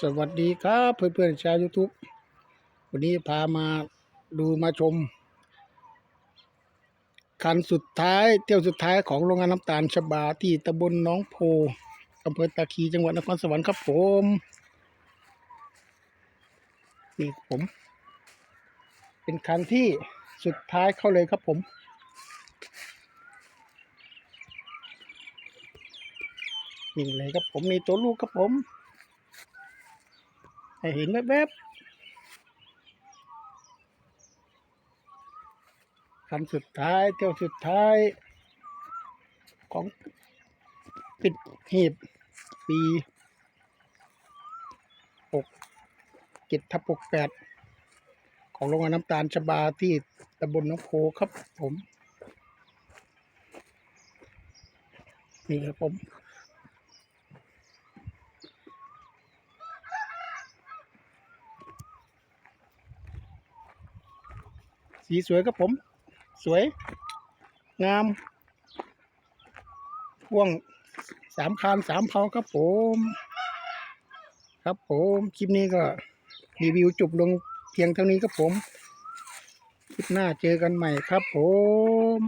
สวัสดีครับเพื่อนๆชาวยูทูบวันนี้พามาดูมาชม คันสุดท้ายเที่ยวสุดท้ายของโรงงานน้ำตาลชบาที่ตำบลน้องโพอำเภอตาคีจังหวัดนครสวรรค์ครับผมนี่ผม เป็นคันที่สุดท้ายเข้าเลยครับผมนี่เลยครับผมมีตัวลูกครับผม ให้เห็นแวบๆคันสุดท้ายเที่ยวสุดท้าย ของปิดหีบปีหกเจ็ดทับหกแปดของโรงงานน้ำตาลชบาที่ตำบลน้องโพครับผม นี่ครับผม สีสวยครับผม สวย งามพ่วงสามคานสามเพาครับผม ครับผม คลิปนี้ก็รีวิวจบลงเพียงเท่านี้ครับผม คลิปหน้าเจอกันใหม่ครับผม